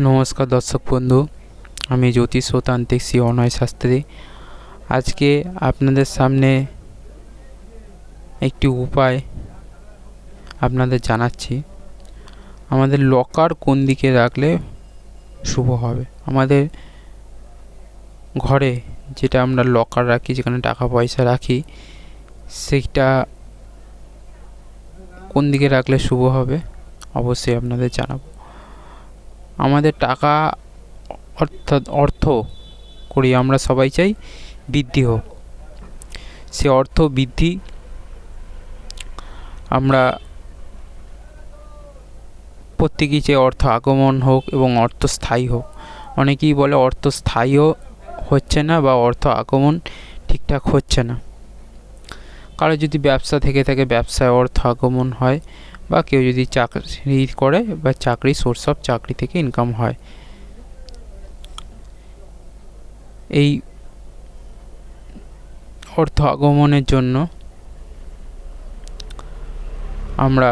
নমস্কার দর্শক বন্ধু, আমি জ্যোতিষ ও তান্ত্রিক শ্রী অনয় শাস্ত্রী। আজকে আপনাদের সামনে একটি উপায় আপনাদের জানাচ্ছি। আমাদের লকার কোন দিকে রাখলে শুভ হবে? আমাদের ঘরে যেটা আমরা লকার রাখি, যেখানে টাকা পয়সা রাখি সেইটা কোন দিকে রাখলে শুভ হবে? অবশ্যই আপনাদের জানাব। আমাদের টাকা অর্থাৎ অর্থ করি আমরা সবাই চাই বৃদ্ধি হোক। সে অর্থ বৃদ্ধি আমরা প্রত্যেকেই চাই অর্থ আগমন হোক এবং অর্থ স্থায়ী হোক। অনেকেই বলে অর্থ স্থায়ীও হচ্ছে না বা অর্থ আগমন ঠিকঠাক হচ্ছে না। কারও যদি ব্যবসা থেকে থাকে, ব্যবসায় অর্থ আগমন হয় বা কেউ যদি চাকরি করে বা চাকরি সোর্স অফ চাকরি থেকে ইনকাম হয়। এই অর্থ আগমনের জন্য আমরা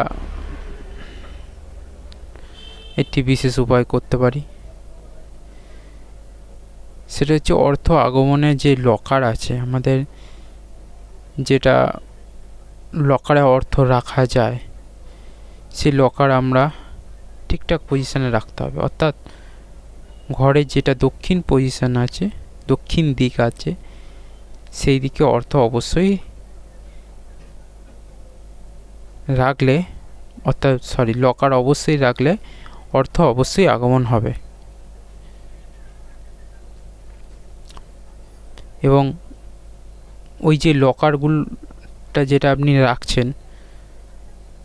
একটি বিশেষ উপায় করতে পারি। সেটা হচ্ছে অর্থ আগমনের যে লকার আছে, আমাদের যেটা লকারে অর্থ রাখা যায়, সেই লকার আমরা ঠিকঠাক পজিশানে রাখতে হবে। অর্থাৎ ঘরের যেটা দক্ষিণ পজিশান আছে, দক্ষিণ দিক আছে, সেই দিকে অর্থ অবশ্যই রাখলে, অর্থাৎ সরি লকার অবশ্যই রাখলে অর্থ অবশ্যই আগমন হবে। এবং ওই যে লকারগুলোটা যেটা আপনি রাখছেন,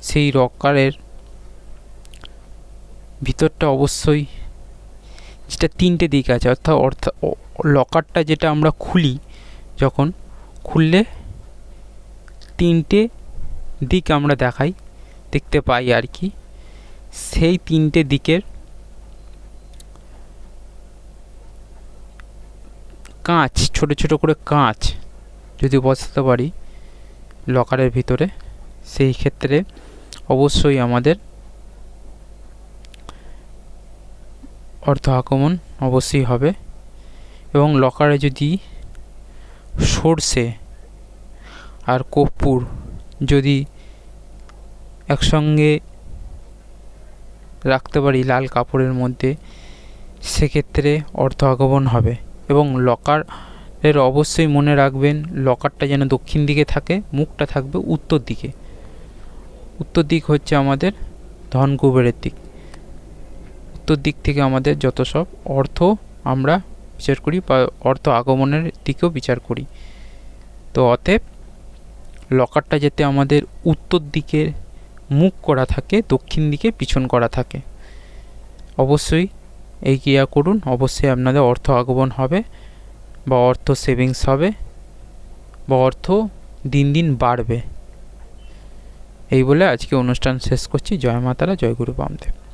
সেই লকারের ভিতরটা অবশ্যই যেটা তিনটে দিক আছে, অর্থাৎ অর্থাৎ লকারটা যেটা আমরা খুলি যখন, খুললে তিনটে দিক আমরা দেখাই, দেখতে পাই আর কি। সেই তিনটে দিকের কাঁচ, ছোট ছোট করে কাঁচ যদি বসাতে পারি লকারের ভিতরে, সেই ক্ষেত্রে অবশ্যই আমাদের অর্থ আগমন অবশ্যই হবে। এবং লকারে যদি সর্ষে আর কর্পূর যদি একসঙ্গে রাখতে পারি লাল কাপড়ের মধ্যে, সেক্ষেত্রে অর্থ আগমন হবে। এবং লকার এর অবশ্যই মনে রাখবেন, লকারটা যেন দক্ষিণ দিকে থাকে, মুখটা থাকবে উত্তর দিকে। উত্তর দিক হচ্ছে আমাদের ধন কুবেরের দিক। উত্তর দিক থেকে আমাদের যত সব অর্থ আমরা বিচার করি বা অর্থ আগমনের দিকেও বিচার করি। তো অতএব, লকারটা যাতে আমাদের উত্তর দিকে মুখ করা থাকে, দক্ষিণ দিকে পিছন করা থাকে। অবশ্যই এই ক্রিয়া করুন, অবশ্যই আপনাদের অর্থ আগমন হবে। বা অর্থ সেভিংস হবে বা অর্থ দিন দিন বাড়বে। এই বলে আজকে অনুষ্ঠান শেষ করছি। জয় মাতারা, জয় গুরু বামদেব।